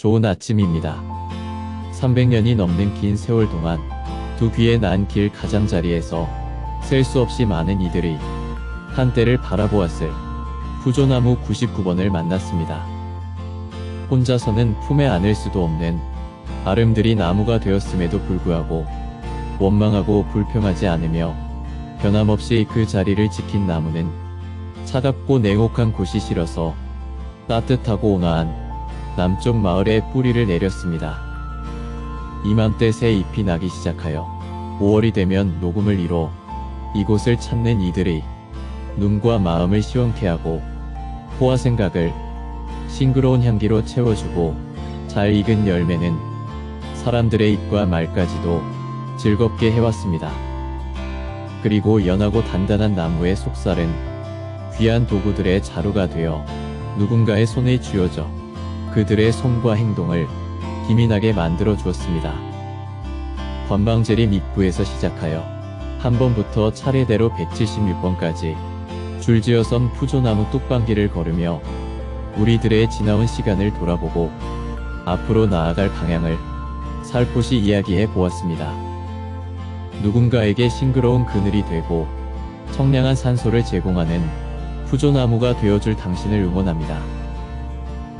좋은 아침입니다. 300년이 넘는 긴 세월 동안 두 귀에 난 길 가장자리에서 셀 수 없이 많은 이들이 한때를 바라보았을 푸조나무 99번을 만났습니다. 혼자서는 품에 안을 수도 없는 아름드리 나무가 되었음에도 불구하고 원망하고 불평하지 않으며 변함없이 그 자리를 지킨 나무는 차갑고 냉혹한 곳이 싫어서 따뜻하고 온화한 남쪽 마을에 뿌리를 내렸습니다. 이맘때 새 잎이 나기 시작하여 5월이 되면 녹음을 이뤄 이곳을 찾는 이들이 눈과 마음을 시원케 하고 포화 생각을 싱그러운 향기로 채워주고 잘 익은 열매는 사람들의 입과 말까지도 즐겁게 해왔습니다. 그리고 연하고 단단한 나무의 속살은 귀한 도구들의 자루가 되어 누군가의 손에 쥐어져 그들의 손과 행동을 기민하게 만들어 주었습니다. 관방제림 입구에서 시작하여 한 번부터 차례대로 176번까지 줄지어선 푸조나무 뚝방길을 걸으며 우리들의 지나온 시간을 돌아보고 앞으로 나아갈 방향을 살포시 이야기해 보았습니다. 누군가에게 싱그러운 그늘이 되고 청량한 산소를 제공하는 푸조나무가 되어줄 당신을 응원합니다.